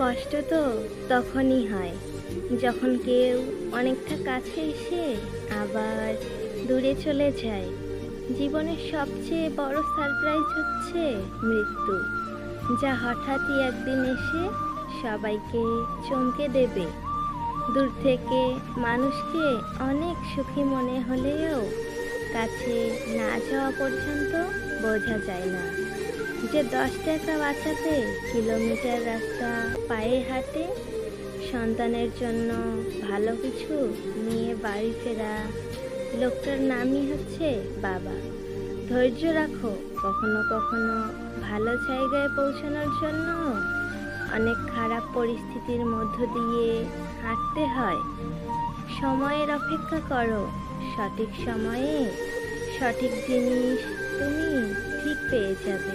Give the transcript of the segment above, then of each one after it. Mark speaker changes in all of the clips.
Speaker 1: কষ্ট তো তখনই হয়। যখন কেউ অনেকটা কাছে এসে আবার দূরে চলে যায়, জীবনের সবচেয়ে বড় সারপ্রাইজ হচ্ছে মৃত্যু, যা হঠাৎই একদিন এসে সবাইকে চমকে দেবে। দূর থেকে মানুষকে অনেক সুখী মনে হলেও কাছে না যাওয়া পর্যন্ত বোঝা যায় না। যে দশ টাকা বাঁচাতে কিলোমিটার রাস্তা পায়ে হাঁটে, সন্তানের জন্য ভালো কিছু নিয়ে বাড়ি ফেরা। লোকটার নামই হচ্ছে বাবা। ধৈর্য রাখো, কখনো কখনো ভালো জায়গায় পৌঁছানোর জন্য অনেক খারাপ পরিস্থিতির মধ্য দিয়ে হাঁটতে হয়। সময়ের অপেক্ষা করো, সঠিক সময়ে সঠিক জিনিস পেয়ে যাবে।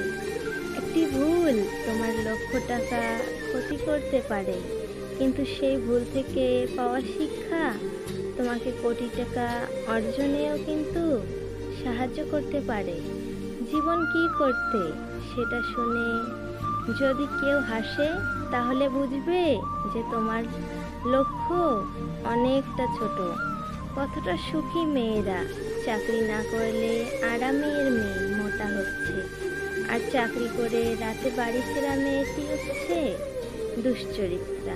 Speaker 1: একটি ভুল তোমার লক্ষ টাকা ক্ষতি করতে পারে, কিন্তু সেই ভুল থেকে পাওয়া শিক্ষা তোমাকে কোটি টাকা অর্জনেও কিন্তু সাহায্য করতে পারে। জীবন কি করতে সেটা শুনে যদি কেউ হাসে, তাহলে বুঝবে যে তোমার লক্ষ্য অনেকটা ছোট। কতটা সুখী মেয়েরা, চাকরি না করলে আরামের আর চাকরি করে রাতে বাড়ি ফেরা মেয়েটি হচ্ছে দুশ্চরিত্রা।